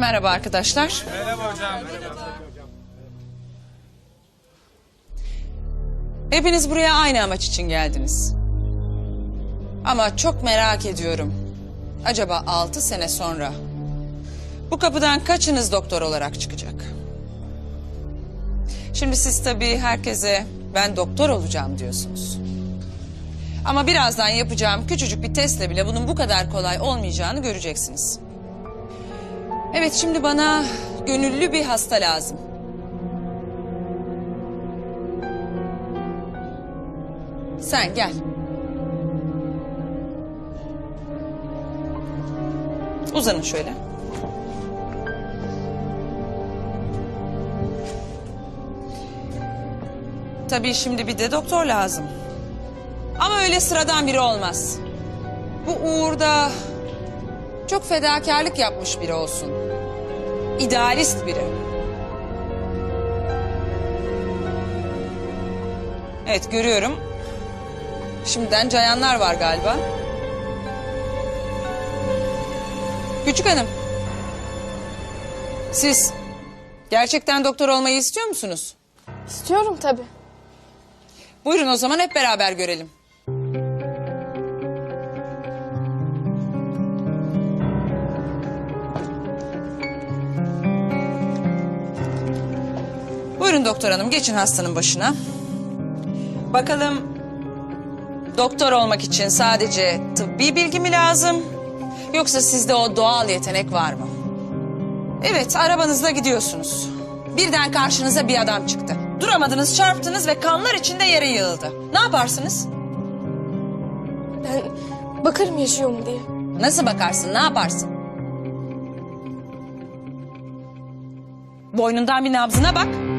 Merhaba arkadaşlar. Merhaba hocam. Hepiniz buraya aynı amaç için geldiniz. Ama çok merak ediyorum. Acaba altı sene sonra bu kapıdan kaçınız doktor olarak çıkacak? Şimdi siz tabii herkese ben doktor olacağım diyorsunuz. Ama birazdan yapacağım küçücük bir testle bile bunun bu kadar kolay olmayacağını göreceksiniz. Evet şimdi bana gönüllü bir hasta lazım. Sen gel. Uzanın şöyle. Tabii şimdi bir de doktor lazım. Ama öyle sıradan biri olmaz. Bu uğurda çok fedakarlık yapmış biri olsun. İdealist biri. Evet görüyorum. Şimdiden cayanlar var galiba. Küçük hanım. Siz gerçekten doktor olmayı istiyor musunuz? İstiyorum tabii. Buyurun o zaman hep beraber görelim. Buyurun doktor hanım geçin hastanın başına. Bakalım doktor olmak için sadece tıbbi bilgi mi lazım? Yoksa sizde o doğal yetenek var mı? Evet arabanızda gidiyorsunuz. Birden karşınıza bir adam çıktı. Duramadınız çarptınız ve kanlar içinde yere yığıldı. Ne yaparsınız? Ben bakarım yaşıyor mu diye. Nasıl bakarsın ne yaparsın? Boynundan bir nabzına bak.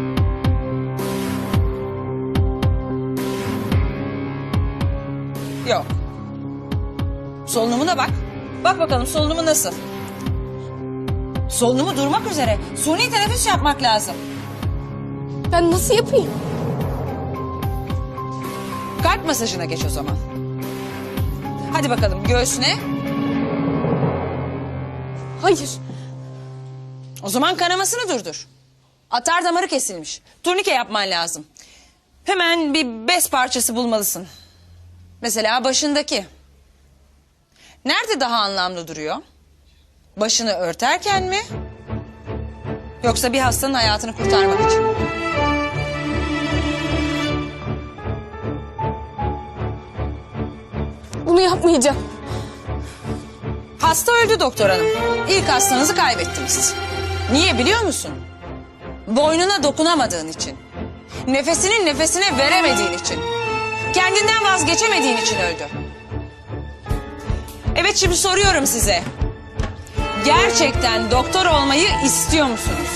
Yok. Solunumuna bak. Bak bakalım solunumu nasıl? Solunumu durmak üzere. Suni teneffüs yapmak lazım. Ben nasıl yapayım? Kalp masajına geç o zaman. Hadi bakalım göğsüne. Hayır. O zaman kanamasını durdur. Atar damarı kesilmiş. Turnike yapman lazım. Hemen bir bez parçası bulmalısın. Mesela başındaki. Nerede daha anlamlı duruyor? Başını örterken mi? Yoksa bir hastanın hayatını kurtarmak için. mi? Bunu yapmayacağım. Hasta öldü doktor hanım. İlk hastanızı kaybettiniz. Niye biliyor musun? Boynuna dokunamadığın için. Nefesinin nefesine veremediğin için. Kendinden vazgeçemediğin için öldü. Evet şimdi soruyorum size. Gerçekten doktor olmayı istiyor musunuz?